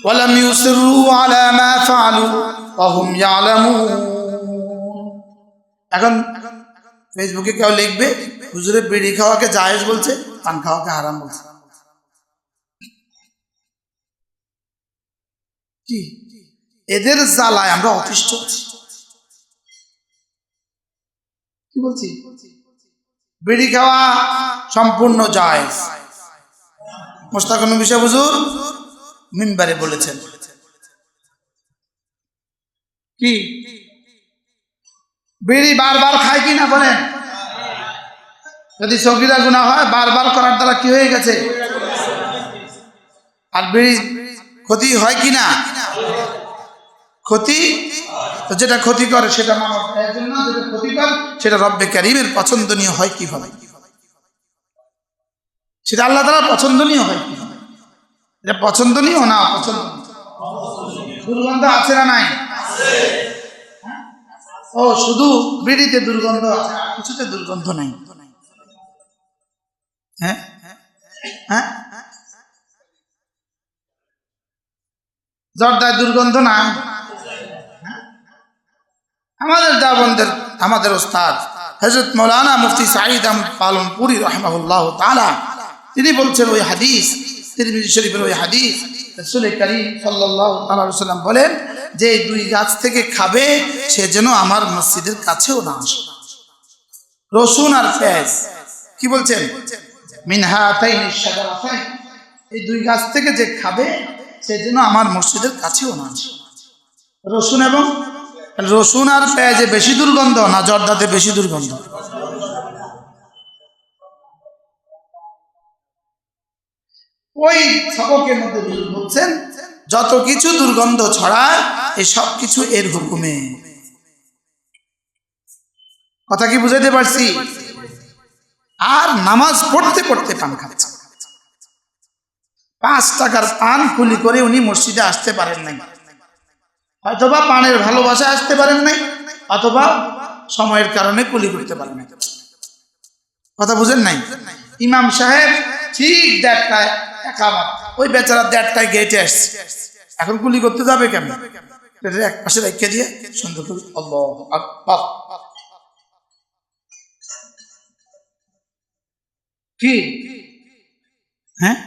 ولم يصروا على ما فعلوا وهم يعلمون এখন ফেসবুকে কেউ লিখবে হুজুরে বিড়ি খাওয়াকে জায়েজ বলছে পান খাওয়াকে হারাম বলছে কি এদের জ্বালায় আমরা অতিষ্ঠ আছি। কি বলছি বিড়ি খাওয়া সম্পূর্ণ জায়েজ মোস্তাক বিষয় হুজুর মিম্বারে বলেছেন। কি? বিড়ি বারবার খায় কি না বলেন? যদি সগিরা গুণা হয়, বারবার করার দ্বারা কি হয়ে গেছে? আর বিড়ি ক্ষতি হয় কি না? ক্ষতি? যেটা ক্ষতি করে সেটা মানব সেটা রব্বে কারিমের পছন্দনীয় হয় কীভাবে? সেটা আল্লাহ তারা পছন্দনীয় হয় কীভাবে এটা পছন্দনীয় না অপছন্দ? দুর্গন্ধ আছে না নাই? ও, শুধু বিড়িতে দুর্গন্ধ আছে কিছুতে দুর্গন্ধ নাই। হ্যাঁ? হ্যাঁ? জর্দায় দুর্গন্ধ না আমাদের আমাদের ওস্তাদ হজরত মৌলানা মুফতি সাঈদ আহমদ পালনপুরি রহমাহুল্লাহ তালা তিনি বলছেন ওই হাদিস বলেন, যে দুই গাছ থেকে খাবে, সে যেন আমার মসজিদের কাছেও না আসে। রসুন আর পেঁয়াজ, কি বলছেন? মিনহা এই দুই গাছ থেকে যে খাবে, সে যেন আমার মসজিদের কাছেও না আসে। রসুন এবং, রসুন আর পেঁয়াজে বেশি দুর্গন্ধ না জর্দাতে বেশি দুর্গন্ধ? ওই সবকের মধ্যে বলছেন যত কিছু দুর্গন্ধ ছড়ায় এই সব কিছু এর হুকুমে। কথা কি বুঝাইতে পারছি? আর নামাজ পড়তে পড়তে পান খাচ্ছে। পাঁচ টাকার পান খুলি করে উনি মসজিদে আসতে পারেন নাই। অথবা পানের ভালোবাসা আসতে পারেন নাই, অথবা সময়ের কারণে কুলি করতে পারেন কথা বুঝেন নাই? ইমাম সাহেব ঠিক দেড়টায় ওই বেচারা দেড়টায় গেটে আসছে। এখন কুলি করতে যাবে এটা এক পাশে রেখে দিয়ে সুন্দর করে কি? হ্যাঁ?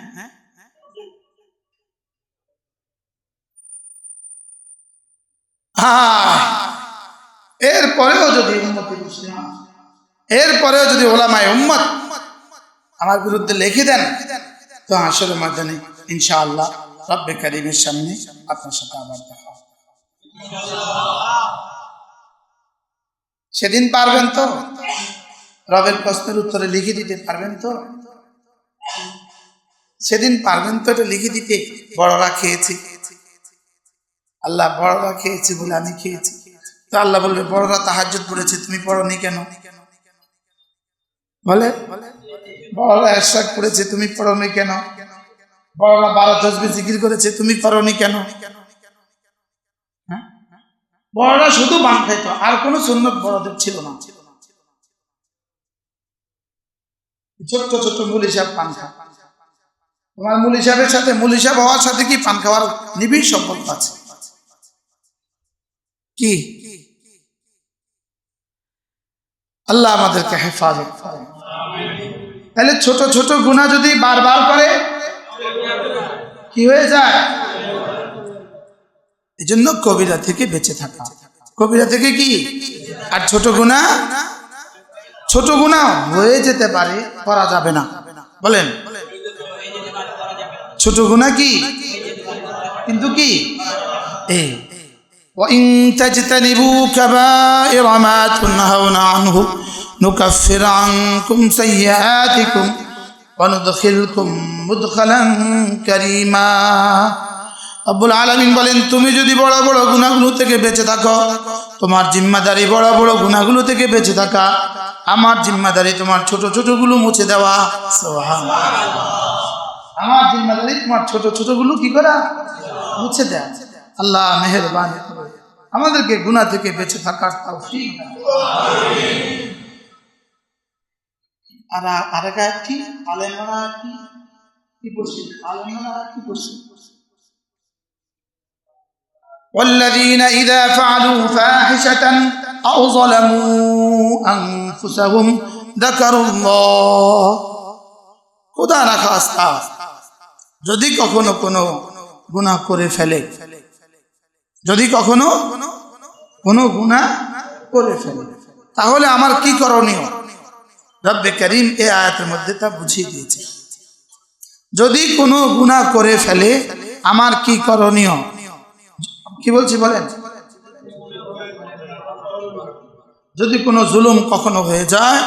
এরপরেও যদি এরপরেও যদি ওলামায় উম্মত আমার বিরুদ্ধে লিখে দেন তো আসলে ময়দানে ইনশাআল্লাহ, রব্বে করিমের সামনে আপনার সাথে আবার দেখা সেদিন পারবেন তো? রবের প্রশ্নের উত্তরে লিখে দিতে পারবেন তো? সেদিন পারবেন তো এটা লিখে দিতে? বড়রা খেয়েছি। আল্লাহ বড়রা খেয়েছি বলে আমি খেয়েছি। তো আল্লাহ বলবে, বড়রা তাহাজ্জুদ পড়েছে, তুমি পড়নি কেন? বলে? বড়রা এরশাদ করেছে তুমি পড়নি কেন? বড়রা বারো তসবি জিকির করেছে, তুমি পড়নি কেন? হ্যাঁ? বড়রা শুধু বান খাইতো, আর কোনো সুন্নত বড়দের ছিল না। ছোট্ট ছোট্ট মুল হিসাব পান তোমার মূল হিসাবের সাথে, মূল হিসাব হওয়ার সাথে কি পান খাওয়ার নিবিড় সম্পর্ক আছে? কি? আল্লাহ আমাদেরকে হেফাজত করে তাহলে ছোট ছোট গুণা যদি বারবার করে কি হয়ে যায় এই জন্য কবিরা থেকে বেঁচে থাকা কবিরা থেকে কি আর ছোট গুণা ছোট গুণা হয়ে যেতে পারে করা যাবে না বলেন ছোট গুণা কি কিন্তু কি এই وإن تجتنبوا كبائر ما تنهون عنه نكفر عنكم سيئاتكم وندخلكم مدخلا كريما আব্বুল আলমিন বলেন তুমি যদি বড় বড় গুণাগুলো থেকে বেঁচে থাকো তোমার জিম্মাদারি বড় বড় গুণাগুলো থেকে বেঁচে থাকা আমার জিম্মাদারি তোমার ছোট ছোটগুলো মুছে দেওয়া সুবহানাল্লাহ। আমার জিম্মাদারি তোমার ছোট ছোটগুলো কি করা মুছে দেয়া আল্লাহ মেহরবান আমাদেরকে গুণা থেকে বেঁচে থাকার তৌফিক দান। আর আর এক আয়াত কি আলেমরা কি কি করছে আলেমরা কি করছে والذين إذا فعلوا فاحشة أو ظلموا أنفسهم ذكروا الله খোদা না খাস্তা যদি কখনো কোনো গুনাহ করে ফেলে যদি কখনো কোনো গুনাহ করে ফেলে তাহলে আমার কি করণীয় রব্বে করিম এ আয়াতের মধ্যে তা বুঝিয়ে দিয়েছে। যদি কোনো গুনাহ করে ফেলে, আমার কি করণীয়? কি বলছি বলেন? যদি কোনো জুলুম কখনো হয়ে যায়,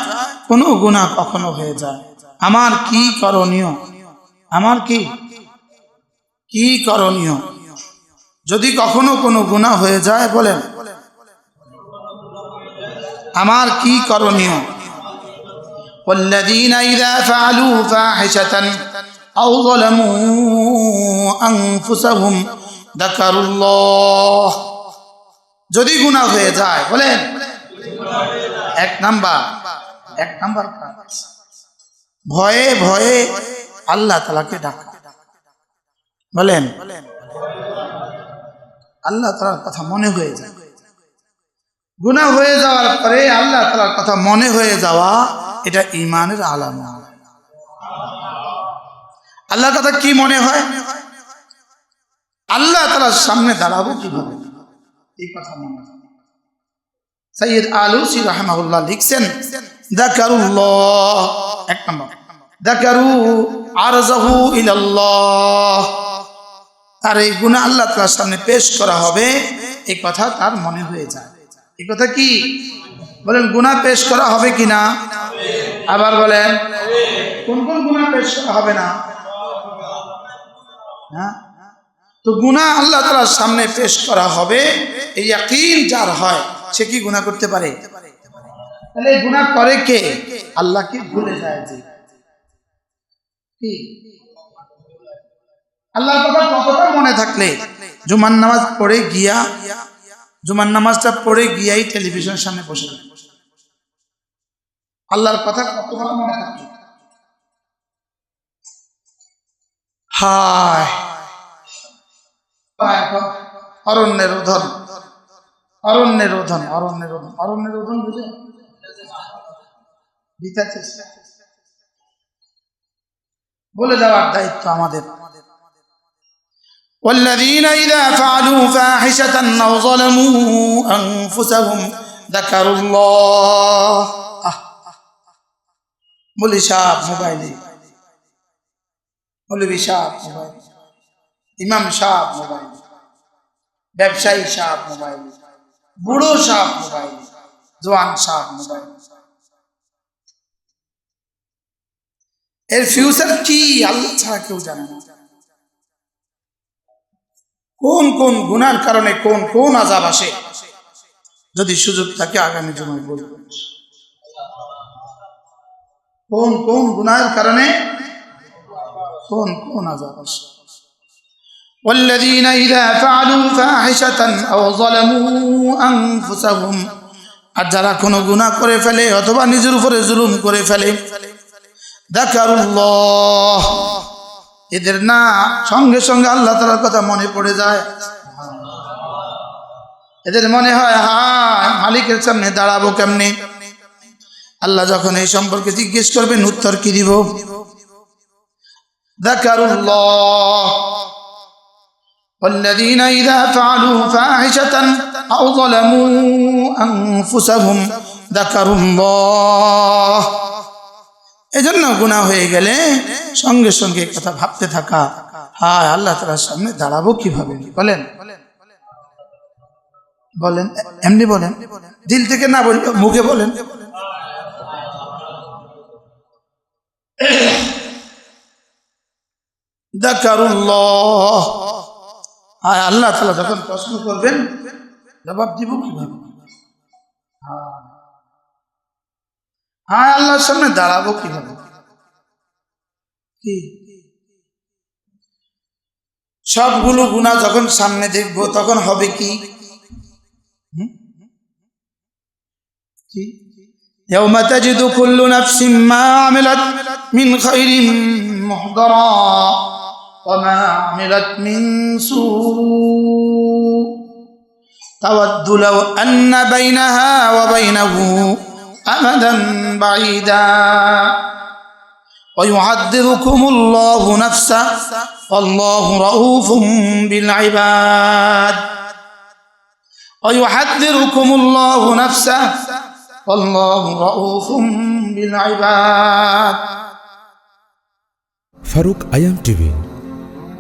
কোনো গুনাহ কখনো হয়ে যায়, আমার কি করণীয়? আমার কি? কি করণীয়? যদি কখনো কোনো গুনাহ হয়ে যায়, বলেন। আমার কি করণীয়? والذين إذا فعلوا فاحشة أو ظلموا أنفسهم ذكروا الله যদি গুনাহ হয়ে যায় বলেন এক নাম্বার এক নাম্বার কাজ ভয়ে ভয়ে আল্লাহ তালাকে ডাকা বলেন আল্লাহ তালার কথা মনে হয়ে যায় গুণা হয়ে যাওয়ার পরে আল্লাহ তালার কথা মনে হয়ে যাওয়া এটা ইমানের আলামা আল্লাহর কথা কি মনে হয়? আল্লাহ তালার সামনে দাঁড়াবো কীভাবে? এই কথা মনে হয়। সৈয়দ আলুসি রহমাউল্লাহ লিখছেন এক নম্বর। দাকারু আরজাহু ইলাল্লাহ আর এই গুণা আল্লাহ তালার সামনে পেশ করা হবে। এই কথা তার মনে হয়ে যায়। এই কথা কি? বলেন গুণা পেশ করা হবে কি না? আবার বলেন, কোন কোন গুণা পেশ করা হবে না? হ্যাঁ? তো গুণা আল্লাহ তালার সামনে পেশ করা হবে, এই ইয়াকিন যার হয়, সে কি গুণা করতে পারে? তাহলে গুণা করে কে? আল্লাহকে ভুলে যায় যে? কথা কতটা মনে থাকলে? জুমান নামাজ পড়ে গিয়া জুমান নামাজটা পড়ে গিয়াই টেলিভিশনের সামনে বসে যায় আল্লাহর কথা কতটা মনে থাকলে হায় অরণ্যের উধন অরণ্যের উধন অরণ্যের উধন অরণ্যের উধন বুঝে দিতে চেষ্টা বলে দেওয়ার দায়িত্ব আমাদের والذين إذا فعلوا فاحشة أو ظلموا أنفسهم ذكروا الله বলি সাপ মোবাইলে। মৌলবী সাপ মোবাইল। ইমাম সাপ মোবাইল। ব্যবসায়ী সাপ মোবাইল। বুড়ো সাপ মোবাইল। জোয়ান সাপ মোবাইল। এর ফিউচার কি আল্লাহ ছাড়া কেউ জানে না। কোন কোন গুনার কারণে কোন কোন আজাব আসে? যদি সুযোগ থাকে আগামী জমায় বলব। কোন কোন গুনার কারণে কোন কোন আজাব আসে والذين إذا فعلوا فاحشة أو ظلموا أنفسهم আর যারা কোনো গুনাহ করে ফেলে অথবা নিজের উপরে জুলুম করে ফেলে দেখারুল্লাহ এদের না সঙ্গে সঙ্গে আল্লাহ তালার কথা মনে পড়ে যায় এদের মনে হয় হায় মালিকের সামনে দাঁড়াবো কেমনে আল্লাহ যখন এই সম্পর্কে জিজ্ঞেস করবেন উত্তর কি দিব দেখারুল্লাহ والذين إذا فعلوا فاحشة أو ظلموا أنفسهم ذكروا الله এজন্য গুণা হয়ে গেলে সঙ্গে সঙ্গে কথা ভাবতে থাকা হায় আল্লাহ তালার সামনে দাঁড়াবো কিভাবে বলেন বলেন এমনি বলেন দিল থেকে না বললে মুখে বলেন দাকারুল্লাহ হায় আল্লাহ তালা যখন প্রশ্ন করবেন জবাব দিব কিভাবে হায় আল্লাহর সামনে দাঁড়াবো কিভাবে কি সবগুলো গুণা যখন সামনে দেখবো তখন হবে কি হুম? কি يوم تجد كل نفس ما عملت من خير محضرا وما عملت من سوء. تود لو أن بينها وبينه أمدا بعيدا. ويعذبكم الله نفسه والله رؤوف بالعباد. ويحذركم الله نفسه والله رؤوف بالعباد. فاروق أيام ام